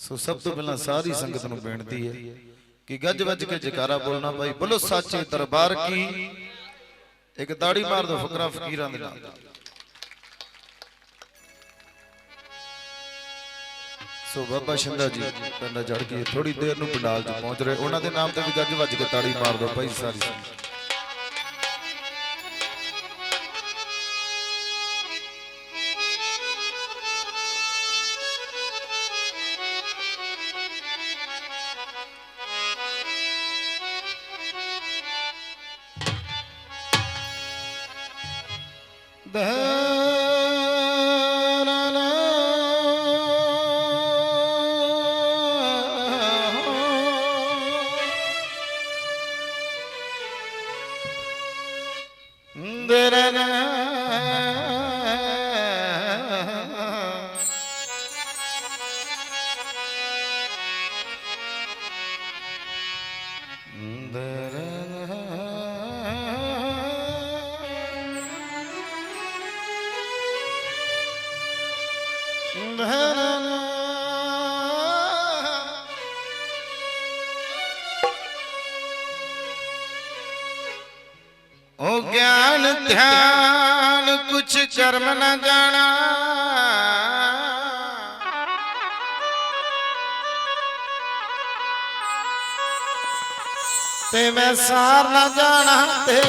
ਸੋ ਸਭ ਤੋਂ ਪਹਿਲਾਂ ਸਾਰੀ ਸੰਗਤ ਨੂੰ ਬੇਨਤੀ ਹੈ ਕਿ ਗੱਜ ਵੱਜ ਕੇ ਜਕਾਰਾ ਬੋਲਣਾ ਭਾਈ ਬੋਲੋ ਸੱਚੇ ਦਰਬਾਰ ਕੀ। ਇੱਕ ਤਾੜੀ ਮਾਰ ਦੋ ਫਕਰਾ ਫਕੀਰਾਂ ਦੇ ਨਾਲ। ਸੋ ਬਾਬਾ ਸ਼ਿੰਦਾ ਜੀ ਪਿੰਡਾ ਜੜ ਕੇ ਥੋੜੀ ਦੇਰ ਨੂੰ ਪੰਡਾਲ 'ਚ ਪਹੁੰਚ ਰਹੇ। ਉਹਨਾਂ ਦੇ ਨਾਮ ਤੇ ਵੀ ਗੱਜ ਵੱਜ ਕੇ ਤਾੜੀ ਮਾਰ ਦੋ ਭਾਈ ਸਾਰੀ ਸੰਗਤ। ਓ ਧਿਆਨ ਕੁਛ ਕਰਮ ਨਾ ਜਾਣਾ। ਤੇ ਮੈਂ ਸਾਰ ਨਾ ਜਾਣਾ ਤੇ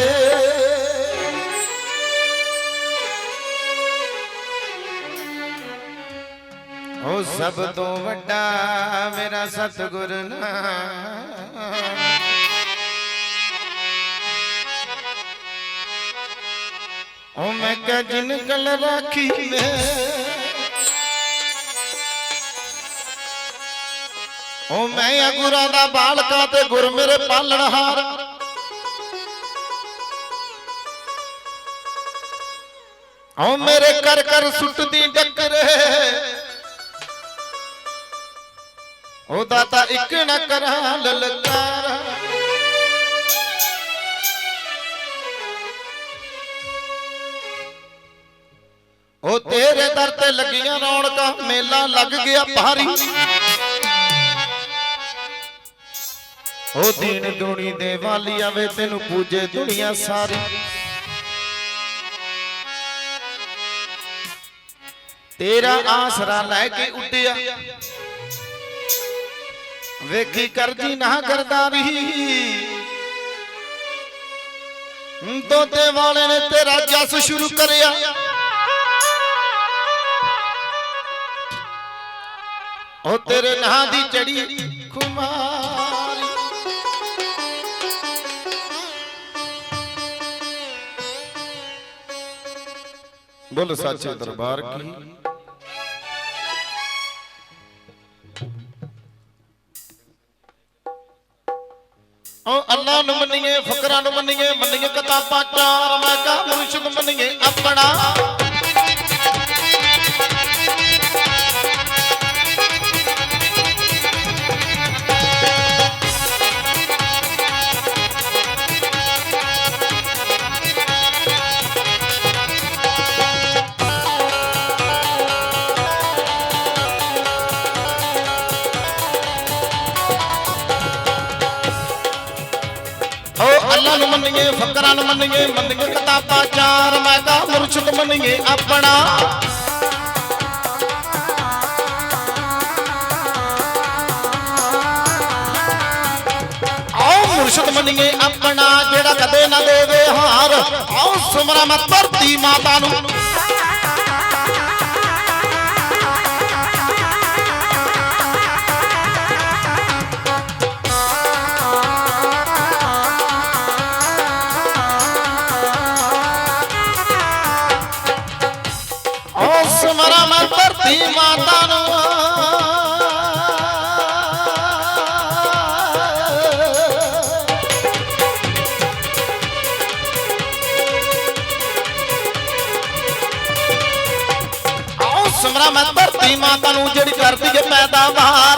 ਉਹ ਸਭ ਤੋਂ ਵੱਡਾ ਮੇਰਾ ਸਤਿਗੁਰ ਨਾਮ। ਓ ਮੈਂ ਕਹ, ਜਿਨ ਕਲ ਰਾਖੀ ਨੇ ਓ ਮੈਂ ਆ ਗੁਰਾਂ ਦਾ ਬਾਲਕਾ ਤੇ ਗੁਰ ਮੇਰੇ ਪਾਲਣਹਾਰ ਓ ਮੇਰੇ ਕਰ ਕਰ ਸੁੱਟਦੀ ਡੱਕਰੇ। ਓ ਦਾਤਾ ਇੱਕ ਨਾ ਕਰਾਂ, ਲਲਕਾਰ। ਤੇ ਲੱਗੀਆਂ ਰੌਣਕਾਂ, ਮੇਲਾ ਲੱਗ ਗਿਆ ਭਾਰੀ। ਉਹ ਦੀਨ ਦੁਨੀ ਦੇ ਵਾਲੀ ਆਵੇ ਤੈਨੂੰ ਪੂਜੇ ਦੁਨੀਆ ਸਾਰੀ। ਤੇਰਾ ਆਸਰਾ ਲੈ ਕੇ ਉੱਡਿਆ। ਵੇਖੀ ਕਰਦੀ ਨਾ ਕਰਦਾਰੀ ਤੋਤੇ ਵਾਲੇ ਨੇ ਤੇਰਾ ਜਸ ਸ਼ੁਰੂ ਕਰਿਆ। ਉਹ ਤੇਰੇ ਨਾਂ ਦੀ ਚੜੀ ਖੁਮਾਰੀ। ਬੋਲ ਸੱਚੇ ਦਰਬਾਰ ਕੀ। ਉਹ ਅੱਲਾ ਨੂੰ ਮੰਨੀਏ ਫਕਰਾਂ ਨੂੰ ਮੰਨੀਏ ਮੰਨੀਏ ਕਿਤਾਬਾਂ ਚਾਰ ਮੈਂ ਕਾ ਮੁਰਸ਼ਿਦ ਮੰਨੀਏ ਆਪਣਾ। ਓ ਨੂੰ ਮੰਨੀਏ, ਫਕਰਾਂ ਨੂੰ ਮੰਨੀਏ ਮੰਨੀਏ ਕਿਤਾਬਾਂ ਚਾਰ, ਮੈਂ ਕਾ ਮੁਰਸ਼ਿਦ ਮੰਨੀਏ ਆਪਣਾ। ਆਓ ਮੁਰਸ਼ਿਦ ਮੰਨੀਏ ਆਪਣਾ, ਜਿਹੜਾ ਕਦੇ ਨਾ ਦੇਵੇ ਹਾਰ। ਆਓ ਸੁਮਰਾ ਮੈਂ ਧਰਤੀ ਮਾਤਾ ਨੂੰ। ਧਰਤੀ ਮਾਤਾ ਨੂੰ ਜਿਹੜੀ ਕਰਦੀ ਏ ਪੈਦਾਵਾਰ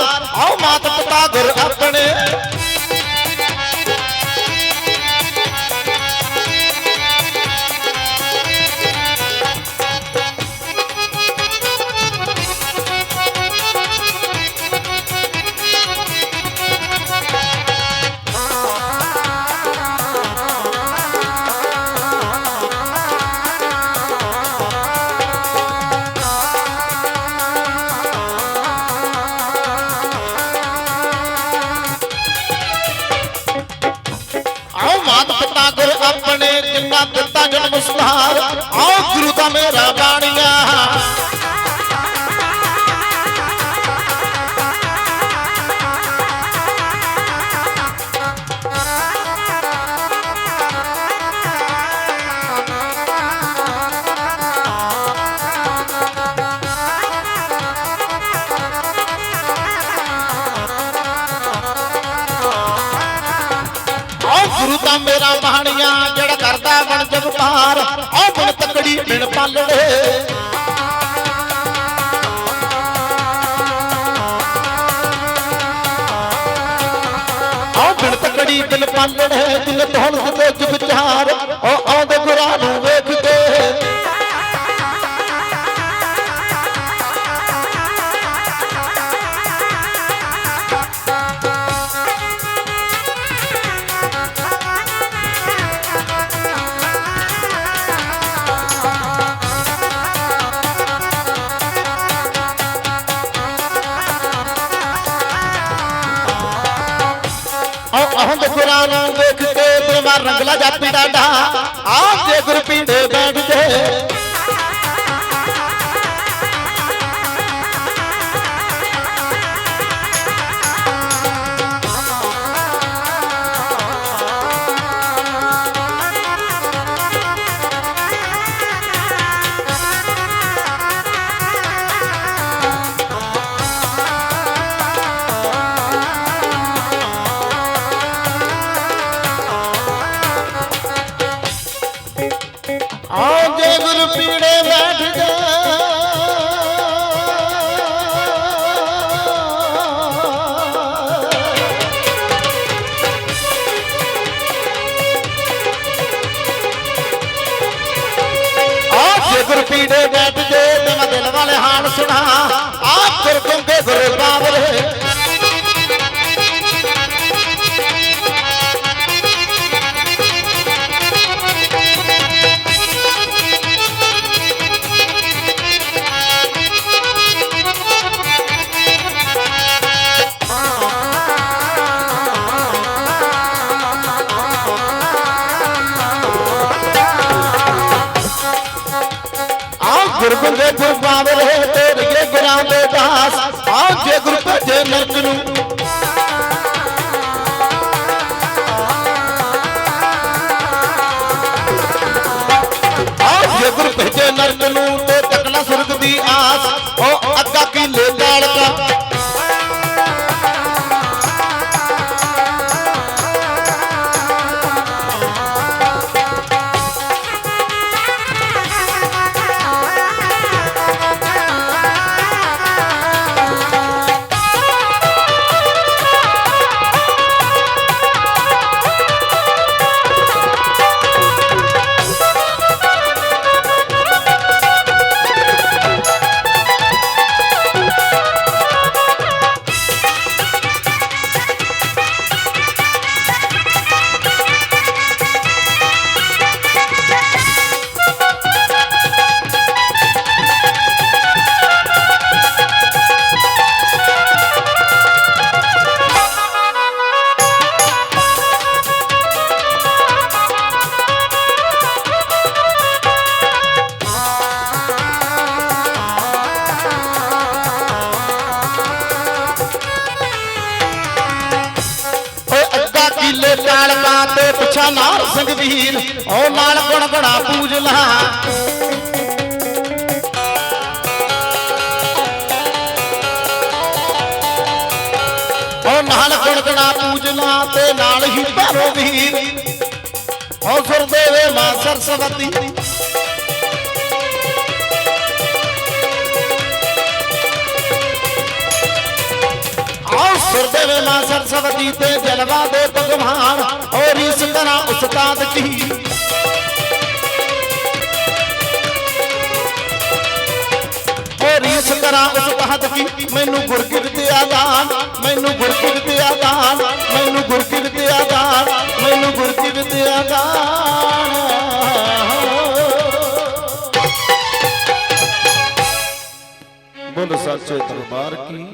নমস্কার ਗੁਰੂ ਦਾ ਮੇਰਾ ਬਾਣੀਆ ਜਿਹੜਾ ਕਰਦਾ ਬਣ ਜਗਤਾਰ ਆਓ ਬਣ ਤਕੜੀ ਬਿਨ ਪਾਲੜੇ। ਆਓ ਬਿਨ ਤਕੜੀ ਦਿਲ ਪਾਲੜੇ। ਦਿਲ ਧੌਲ ਦੇ ਵਿੱਚ ਉਹ ਆਉਂਦੇ ਅਹੰਦ ਗੁਰਾਂ ਨੂੰ ਕੇ ਤੇ ਰੰਗਲਾ ਜਾਪੀ ਡਾਡਾ ਆਪ ਦੇ। ਗੁਰ ਬੈਠ ਜੇ ਪੀੜੇ ਬੈਠ ਜੇ ਤੇ ਮੈਂ ਦਿਲ ਵਾਲੇ ਹਾਲ ਸੁਣਾ। ਆਪ ਗੁਰ ਗੁੰਗੇ ਗੁਰ ਬਾਬਰੇ ਆਓ ਤੇਰੇ ਗੁਰਾਂ ਦਾਸ। ਆਓ ਜੇ ਗੁਰ ਭਜੇ ਨਰਕ ਨੂੰ। ਆਓ ਜੇ ਗੁਰ ਭਜੇ ਨਰਕ ਨੂੰ ਤੇ ਤਕਣਾ ਸੁਰਗ ਦੀ ਆਸ। ਉਹ ਅੱਗਾ ਕੀਲੇ ਤੇ ਪੁੱਛਾ ਨਾਰ ਸਿੰਘ ਵੀਰ ਓ ਨਾਲ ਗੁਣ ਗੁਣਾ ਪੂਜ ਲਾ ਓ ਨਾਲ ਗੁਣ ਗੁਣਾ ਪੂਜ ਲਾ ਤੇ ਨਾਲ ਹੀ ਭੈਰੋ ਵੀਰ। ਓ ਸੁਰਦੇਵੇ ਮਾਂ ਸਰਸਵਤੀ ਸੁਰਦੇਵੇ ਮਾਂ ਸਰਸਵਤੀ ਤੇ ਜਲਵਾ ਦੇ ਭਗਵਾਨ। ਔਰ ਇਸ ਤਰ੍ਹਾਂ ਉਸਤਾਦ ਕੀ? ਔਰ ਇਸ ਉਸਤਾਦ ਕੀ? ਮੈਨੂੰ ਗੁਰਕਿਰ ਤੇ ਆਦਾਨ, ਮੈਨੂੰ ਗੁਰਕਿਰ ਤੇ ਆਦਾਨ, ਮੈਨੂੰ ਗੁਰਕਿਰ ਤੇ ਆਦਾਨ, ਮੈਨੂੰ ਗੁਰਕਿਰ ਆਦਾਨ। ਬੋਲ ਸੱਚੇ ਦਰਬਾਰ ਕੀ?